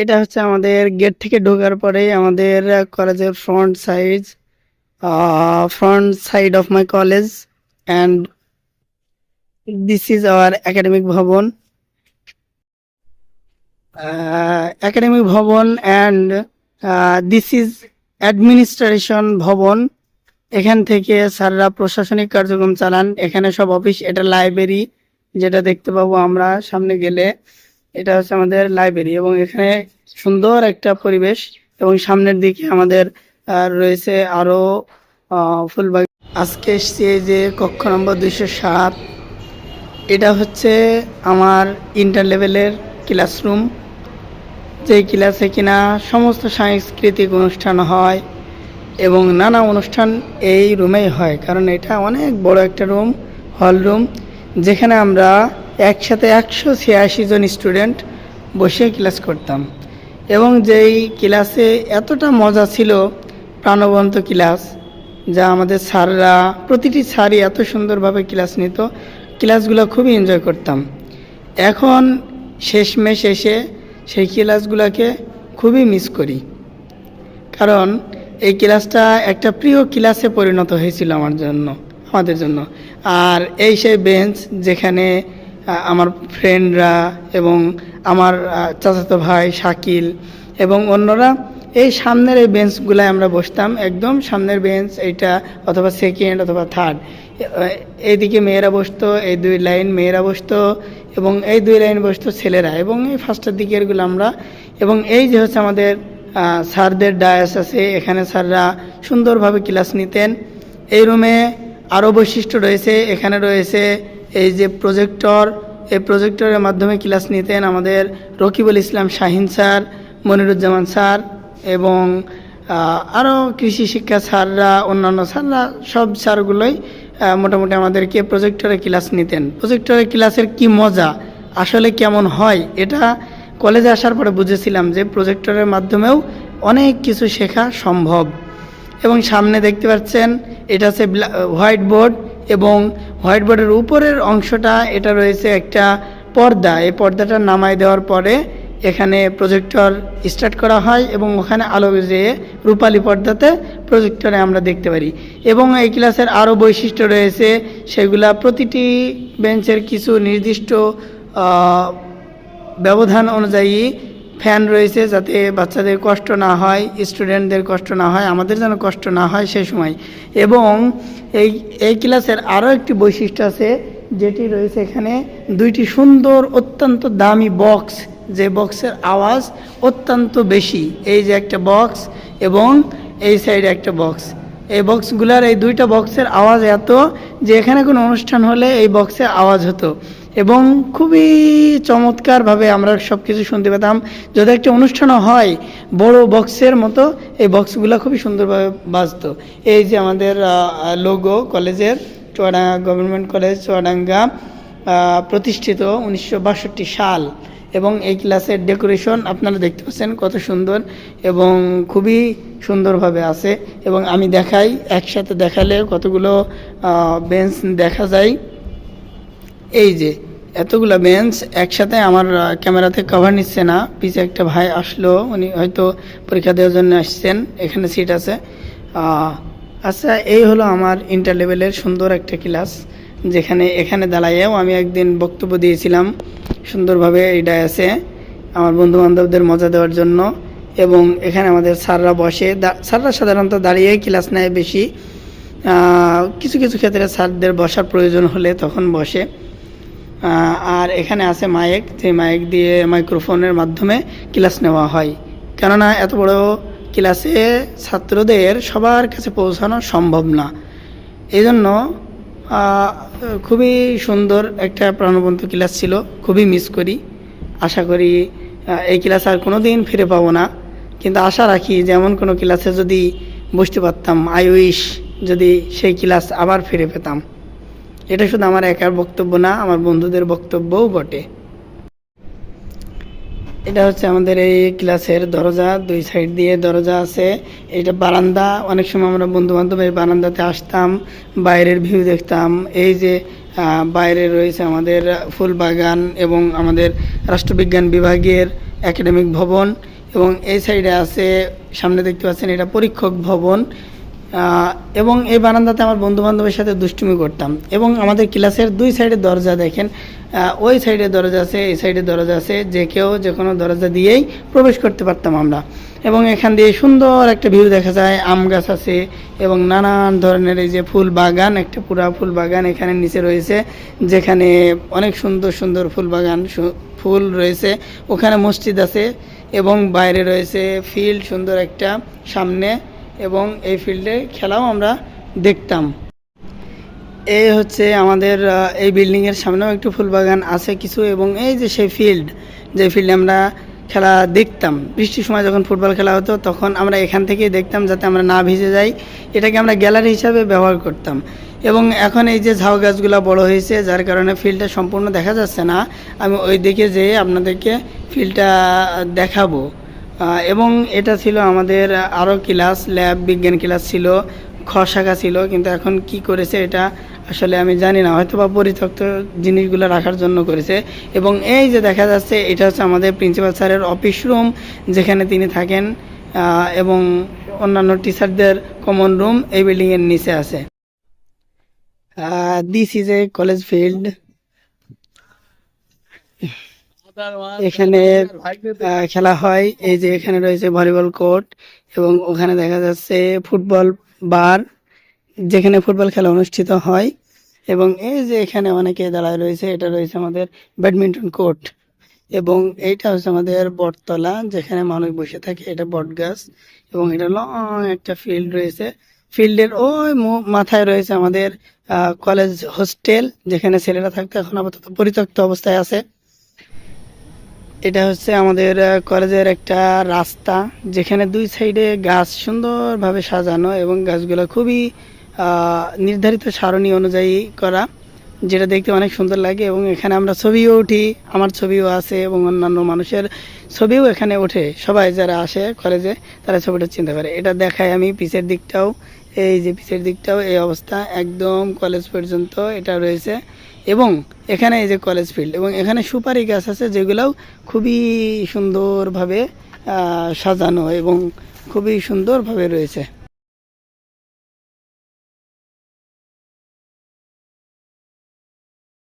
এটা হচ্ছে আমাদের গেট থেকে ঢোকার পরে আমাদের কলেজের front side front side of my college and this is our academic ভবন. একাডেমিক ভবন অ্যান্ড দিস ইজ অ্যাডমিনিস্ট্রেশন ভবন। এখান থেকে স্যাররা প্রশাসনিক কার্যক্রম চালান। এখানে সব অফিস এটা লাইব্রেরি যেটা দেখতে পাবো আমরা সামনে গেলে। এটা হচ্ছে আমাদের লাইব্রেরি এবং এখানে সুন্দর একটা পরিবেশ এবং সামনের দিকে আমাদের রয়েছে আরও ফুলবাগ। আজকে এসছি যে কক্ষ নম্বর দুইশো সাত। এটা হচ্ছে আমার ইন্টার লেভেলের ক্লাসরুম যে ক্লাসে কিনা সমস্ত সাংস্কৃতিক অনুষ্ঠান হয় এবং নানা অনুষ্ঠান এই রুমেই হয়, কারণ এটা অনেক বড় একটা রুম হল রুম যেখানে আমরা একসাথে একশো ছিয়াশি জন স্টুডেন্ট বসে ক্লাস করতাম। এবং যেই ক্লাসে এতটা মজা ছিল প্রাণবন্ত ক্লাস, যা আমাদের স্যাররা, প্রতিটি স্যারই এত সুন্দরভাবে ক্লাস নিত, ক্লাসগুলো খুবই এনজয় করতাম। এখন শেষমেশ এসে সেই ক্লাসগুলোকে খুবই মিস করি। কারণ এই ক্লাসটা একটা প্রিয় ক্লাসে পরিণত হয়েছিল আমার জন্য, আমাদের জন্য। আর এই সেই বেঞ্চ যেখানে আমার ফ্রেন্ডরা এবং আমার চাচাতো ভাই শাকিল এবং অন্যরা, এই সামনের এই বেঞ্চগুলায় আমরা বসতাম। একদম সামনের বেঞ্চ এইটা অথবা সেকেন্ড অথবা থার্ড এইদিকে মেয়েরা বসতো, এই দুই লাইন মেয়েরা বসতো এবং এই দুই লাইন বসতো ছেলেরা এবং এই ফার্স্টের দিকেরগুলো আমরা। এবং এই যে হচ্ছে আমাদের স্যারদের ডায়াস আছে, এখানে স্যাররা সুন্দরভাবে ক্লাস নিতেন। এই রুমে আরও বৈশিষ্ট্য রয়েছে, এখানে রয়েছে এই যে প্রজেক্টর এই প্রজেক্টরের মাধ্যমে ক্লাস নিতেন আমাদের রকিবুল ইসলাম শাহিন স্যার, মনিরুজ্জামান স্যার এবং আরও কৃষি শিক্ষা স্যাররা, অন্যান্য স্যাররা, সব স্যারগুলোই মোটামুটি আমাদেরকে প্রজেক্টরে ক্লাস নিতেন। প্রজেক্টরে ক্লাসের কি মজা? আসলে কেমন হয়? এটা কলেজে আসার পরে বুঝেছিলাম যে প্রজেক্টরের মাধ্যমেও অনেক কিছু শেখা সম্ভব। এবং সামনে দেখতে পাচ্ছেন, এটা হচ্ছে হোয়াইট বোর্ড এবং হোয়াইট বোর্ডের উপরের অংশটা, এটা রয়েছে একটা পর্দা। এই পর্দাটা নামাই দেওয়ার পরে এখানে প্রজেক্টর স্টার্ট করা হয় এবং ওখানে আলো যেয়ে রূপালী পর্দাতে প্রজেক্টরে আমরা দেখতে পারি। এবং এই ক্লাসের আরও বৈশিষ্ট্য রয়েছে, সেগুলা প্রতিটি বেঞ্চের কিছু নির্দিষ্ট ব্যবধান অনুযায়ী ফ্যান রয়েছে যাতে বাচ্চাদের কষ্ট না হয়, স্টুডেন্টদের কষ্ট না হয়, আমাদের যেন কষ্ট না হয় সে সময়। এবং এই এই ক্লাসের আরও একটি বৈশিষ্ট্য আছে, যেটি রয়েছে এখানে দুইটি সুন্দর, অত্যন্ত দামি বক্স। যে বক্সের আওয়াজ অত্যন্ত বেশি। এই যে একটা বক্স এবং এই সাইডে একটা বক্স। এই বক্সগুলার এই দুইটা বক্সের আওয়াজ এত যে এখানে কোনো অনুষ্ঠান হলে এই বক্সে আওয়াজ হতো। এবং খুবই চমৎকারভাবে আমরা সব কিছু শুনতে পেতাম। যদি একটা অনুষ্ঠানও হয়, বড় বক্সের মতো এই বক্সগুলো খুবই সুন্দরভাবে বাজতো। এই যে আমাদের লোগো কলেজের চুয়াডাঙ্গা গভর্নমেন্ট কলেজ চুয়াডাঙ্গা প্রতিষ্ঠিত উনিশশো বাষট্টি সাল। এবং এই ক্লাসের ডেকোরেশন আপনারা দেখতে পাচ্ছেন কত সুন্দর এবং খুবই সুন্দরভাবে আছে। এবং আমি দেখাই, একসাথে দেখালে কতগুলো বেঞ্চ দেখা যায়। এই যে এতগুলো বেঞ্চ একসাথে আমার ক্যামেরাতে কভার নিচ্ছে না। পিছে একটা ভাই আসলো, উনি হয়তো পরীক্ষা দেওয়ার জন্য আসছেন, এখানে সিট আছে। আচ্ছা এই হলো আমার ইন্টার লেভেলের সুন্দর একটা ক্লাস যেখানে, এখানে দাঁড়াইয়েও আমি একদিন বক্তব্য দিয়েছিলাম, সুন্দরভাবে এইটা আছে, আমার বন্ধু বান্ধবদের মজা দেওয়ার জন্য, এবং এখানে আমাদের স্যাররা বসে স্যাররা সাধারণত দাঁড়িয়ে ক্লাস নেয় বেশি। কিছু কিছু ক্ষেত্রে স্যারদের বসার প্রয়োজন হলে তখন বসে। আর এখানে আছে মাইক যে মাইক দিয়ে মাইক্রোফোনের মাধ্যমে ক্লাস নেওয়া হয়। কেননা এত বড় ক্লাসে ছাত্রদের সবার কাছে পৌঁছানো সম্ভব না। এই জন্য খুবই সুন্দর একটা প্রাণবন্ত ক্লাস ছিল, খুবই মিস করি। আশা করি এই ক্লাস আর কোনো দিন ফিরে পাবো না। কিন্তু আশা রাখি যেমন কোনো ক্লাসে যদি বসতে পারতাম আই উইশ যদি সেই ক্লাস আবার ফিরে পেতাম। এটা শুধু আমার একার বক্তব্য না, আমার বন্ধুদের বক্তব্যও বটে। এটা হচ্ছে আমাদের এই ক্লাসের দরজা, দুই সাইড দিয়ে দরজা আছে। এটা বারান্দা, অনেক সময় আমরা বন্ধু বান্ধব এই বারান্দাতে আসতাম, বাইরের ভিউ দেখতাম। এই যে বাইরে রয়েছে আমাদের ফুল বাগান এবং আমাদের রাষ্ট্রবিজ্ঞান বিভাগের একাডেমিক ভবন এবং এই সাইডে আছে, সামনে দেখতে পাচ্ছেন এটা পরীক্ষক ভবন। এবং এই বারান্দাতে আমার বন্ধু বান্ধবের সাথে দুষ্টুমি করতাম। এবং আমাদের ক্লাসের দুই সাইডে দরজা দেখেন ওই সাইডে দরজা আছে, এই সাইডে দরজা আছে, যে কেউ যে কোনো দরজা দিয়েই প্রবেশ করতে পারতাম আমরা। এবং এখান দিয়ে সুন্দর একটা ভিউ দেখা যায়, আম গাছ আছে এবং নানান ধরনের এই যে ফুল বাগান, একটা পুরা ফুল বাগান এখানে নিচে রয়েছে, যেখানে অনেক সুন্দর সুন্দর ফুল বাগান ফুল রয়েছে। ওখানে মসজিদ আছে এবং বাইরে রয়েছে ফিল্ড, সুন্দর একটা সামনে। এবং এই ফিল্ডে খেলাও আমরা দেখতাম। এই হচ্ছে আমাদের এই বিল্ডিংয়ের সামনেও একটু ফুলবাগান আছে কিছু এবং এই যে সেই ফিল্ড যে ফিল্ডে আমরা খেলা দেখতাম। বৃষ্টির সময় যখন ফুটবল খেলা হতো, তখন আমরা এখান থেকেই দেখতাম যাতে আমরা না ভিজে যাই। এটাকে আমরা গ্যালারি হিসাবে ব্যবহার করতাম। এবং এখন এই যে ঝাউ গাছগুলো বড় হয়েছে, যার কারণে ফিল্ডটা সম্পূর্ণ দেখা যাচ্ছে না। আমি ওই দিকে যেয়ে আপনাদেরকে ফিল্ডটা দেখাবো। এবং এটা ছিল আমাদের আরও ক্লাস ল্যাব বিজ্ঞান ক্লাস ছিল, খ শাখা ছিল, কিন্তু এখন কি করেছে এটা আসলে আমি জানি না, হয়তো বা পরিত্যক্ত জিনিসগুলো রাখার জন্য করেছে। এবং এই যে দেখা যাচ্ছে, এটা হচ্ছে আমাদের প্রিন্সিপাল স্যারের অফিস রুম যেখানে তিনি থাকেন এবং অন্যান্য টিচারদের কমন রুম এই বিল্ডিংয়ের নিচে আছে। This is a college field এখানে খেলা হয়। এই যে এখানে রয়েছে ভলিবল কোর্ট এবং ওখানে দেখা যাচ্ছে ফুটবল বার, যেখানে ফুটবল খেলা অনুষ্ঠিত হয়। এবং এই যে এখানে অনেকে দাঁড়ায় রয়েছে, এটা রয়েছে আমাদের ব্যাডমিন্টন কোর্ট। এবং এইটা হচ্ছে আমাদের বটতলা, যেখানে মানুষ বসে থাকে। এটা বট গাছ এবং এটা লং একটা ফিল্ড রয়েছে। ফিল্ডের ওই মাথায় রয়েছে আমাদের কলেজ হোস্টেল যেখানে ছেলেরা থাকতে এখন আপাতত পরিত্যক্ত অবস্থায় আছে। এটা হচ্ছে আমাদের কলেজের একটা রাস্তা যেখানে দুই সাইডে গাছ সুন্দরভাবে সাজানো এবং গাছগুলো খুবই নির্ধারিত সারণী অনুযায়ী করা, যেটা দেখতে অনেক সুন্দর লাগে এবং এখানে আমরা ছবিও উঠি, আমার ছবিও আছে এবং অন্যান্য মানুষের ছবিও এখানে ওঠে। সবাই যারা আসে কলেজে, তারা ছবিটা চিনতে পারে। এটা দেখায় আমি পিছের দিকটাও, এই যে পিছের দিকটাও, এই অবস্থা, একদম কলেজ পর্যন্ত এটা রয়েছে। এবং এখানে এই যে কলেজ ফিল্ড এবং এখানে সুপারি গাছ আছে যেগুলোও খুবই সুন্দরভাবে সাজানো এবং খুবই সুন্দরভাবে রয়েছে।